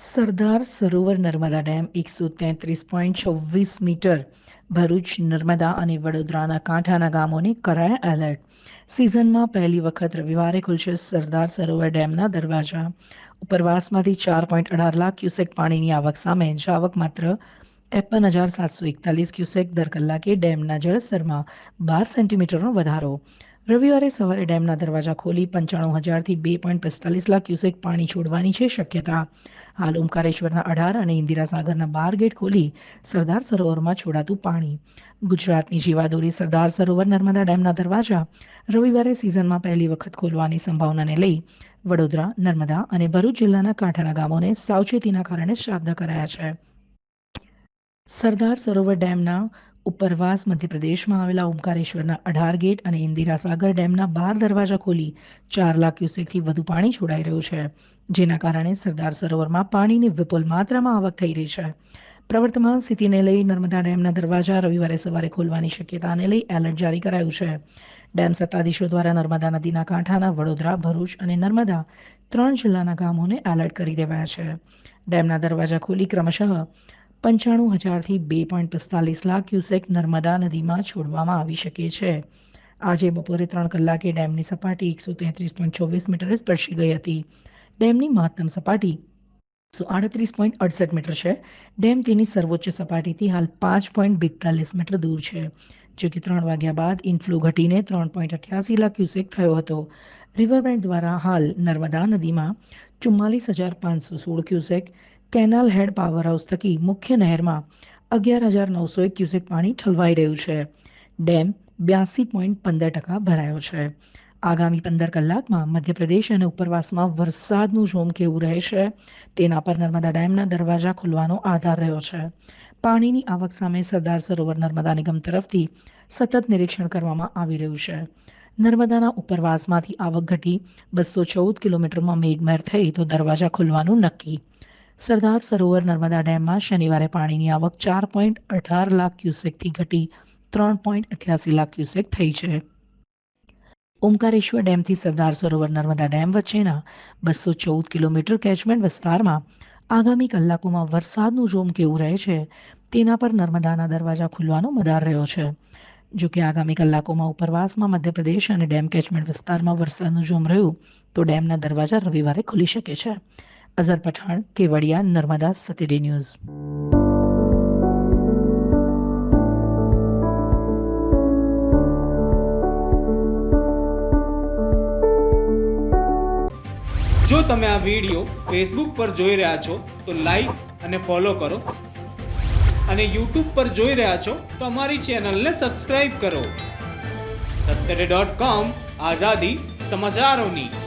સરદાર Sarovar Narmada dam એકસો તેત્રીસ point છવ્વીસ મીટર, ભરૂચ નર્મદા અને વડોદરાના કાંઠાના ગામોને કરાયા એલર્ટ સિઝનમાં પહેલી વખત રવિવારે ખુલશે સરદાર સરોવર ડેમના દરવાજા. ઉપરવાસમાંથી ચાર પોઈન્ટ અઢાર લાખ ક્યુસેક પાણીની આવક સામે આવક માત્ર ત્રેપન હજાર સાતસો એકતાલીસ ક્યુસેક દર કલાકે ડેમના જળસ્તરમાં બાર સેન્ટીમીટરનો વધારો. રવિવારે સવારે ડેમના દરવાજા ખોલી પંચાણું હજારથી બે પોઈન્ટ પિસ્તાલીસ લાખ ક્યુસેક પાણી છોડવાની છે શક્યતા. હાલ ઓમકારેશ્વરના અઢાર અને ઇન્દિરા સાગરના બાર ગેટ ખોલી સરદાર સરોવરમાં છોડાતું પાણી. ગુજરાતની જીવાદોરી સરદાર સરોવર નર્મદા ડેમના દરવાજા રવિવારે સિઝનમાં પહેલી વખત ખોલવાની સંભાવનાને લઈ વડોદરા, નર્મદા અને ભરૂચ જિલ્લાના કાંઠાના ગામોને સાવચેતીના કારણે શ્રાદ્ધ કરાયા છે. સરદાર સરોવર ડેમના ઉપરવાસ મધ્યપ્રદેશમાં આવેલા ઓમકારેશ્વરના અઢાર ગેટ અને ઇન્દિરા સાગર ડેમના બાર દરવાજા ખોલી ચાર લાખ ક્યુસેકથી વધુ પાણી છોડાઈ રહ્યું છે, જેના કારણે સરદાર સરોવરમાં પાણીની વિપુલ માત્રામાં આવક થઈ રહી છે. પ્રવર્તમાન સ્થિતિને લઈ નર્મદા ડેમના દરવાજા રવિવારે સવારે ખોલવાની શક્યતાને લઈ એલર્ટ જારી કરાયું છે. ડેમ સત્તાધીશો દ્વારા નર્મદા નદીના કાંઠાના વડોદરા, ભરૂચ અને નર્મદા ત્રણ જિલ્લાના ગામોને એલર્ટ કરી દેવાયા છે. ડેમના દરવાજા ખોલી ક્રમશઃ પંચાણું હજારથી બે પોઈન્ટ પિસ્તાલીસ લાખ ક્યુસેક નર્મદા નદીમાં છોડવામાં આવી શકે છે. આજે બપોરે ત્રણ કલાકે ડેમની સપાટી એકસો તેત્રીસ પોઈન્ટ ચોવીસ મીટરે સ્પર્શી ગઈ હતી. ડેમની મહત્તમ સપાટી એકસો આડત્રીસ પોઈન્ટ અડસઠ મીટર છે. ડેમ તેની સર્વોચ્ચ સપાટીથી હાલ પાંચ પોઈન્ટ બેતાલીસ મીટર દૂર છે, જો કે ત્રણ વાગ્યા બાદ ઇનફ્લો ઘટીને ત્રણ પોઈન્ટ અઠ્યાસી લાખ ક્યુસેક થયો હતો. રિવરબેન્ડ દ્વારા હાલ નર્મદા નદીમાં ચુમ્માલીસ હજાર પાંચસો સોળ cusec canal head power house થકી મુખ્ય નહેરમાં અગિયાર હજાર નવસો એક ક્યુસેક પાણી ઠલવાઈ રહ્યું છે. ડેમ બ્યાસી પોઈન્ટ પંદર ટકા ભરાયો છે. આગામી પંદર કલાકમાં મધ્યપ્રદેશ અને ઉપરવાસમાં વરસાદનું જોમ કેવું રહેશે તેના પર નર્મદા ડેમના દરવાજા ખુલવાનો આધાર રહ્યો છે. પાણીની આવક સામે સરદાર સરોવર નર્મદા નિગમ તરફથી સતત નિરીક્ષણ કરવામાં આવી રહ્યું છે. નર્મદાના ઉપરવાસમાંથી આવક ઘટી બસો ચૌદ કિલોમીટરમાં મેઘમહેર થઈ તો દરવાજા ખુલવાનું નક્કી. સરદાર સરોવર નર્મદા ડેમમાં શનિવારે પાણીની આવક ચાર પોઈન્ટ અઢાર લાખ ક્યુસેકથી ઘટી ત્રણ પોઈન્ટ અઠ્યાસી લાખ ક્યુસેક થઈ છે. ઓમકારેશ્વર ડેમથી સરદાર સરોવર નર્મદા ડેમ વચ્ચેના બસો ચૌદ કિલોમીટર કેચમેન્ટ વિસ્તારમાં આગામી કલાકોમાં વરસાદનું જોમ કેવું રહે છે તેના પર નર્મદાના દરવાજા ખુલવાનો મદાર રહ્યો છે. જો કે આગામી કલાકોમાં ઉપરવાસમાં મધ્યપ્રદેશ અને ડેમ કેચમેન્ટ વિસ્તારમાં વરસાદનું જોમ રહ્યું તો ડેમના દરવાજા રવિવારે ખુલી શકે છે. અઝર પઠાણ, કેવડિયા, નર્મદા, સતીડી ન્યૂઝ. જો તમે આ વીડિયો ફેસબુક પર જોઈ રહ્યા છો, તો લાઈક અને ફોલો કરો. અને યુટ્યુબ પર જોઈ રહ્યા છો, તો અમારી ચેનલને સબસ્ક્રાઈબ કરો. સત્તરે ડોટ કોમ આઝાદી સમાચારોની.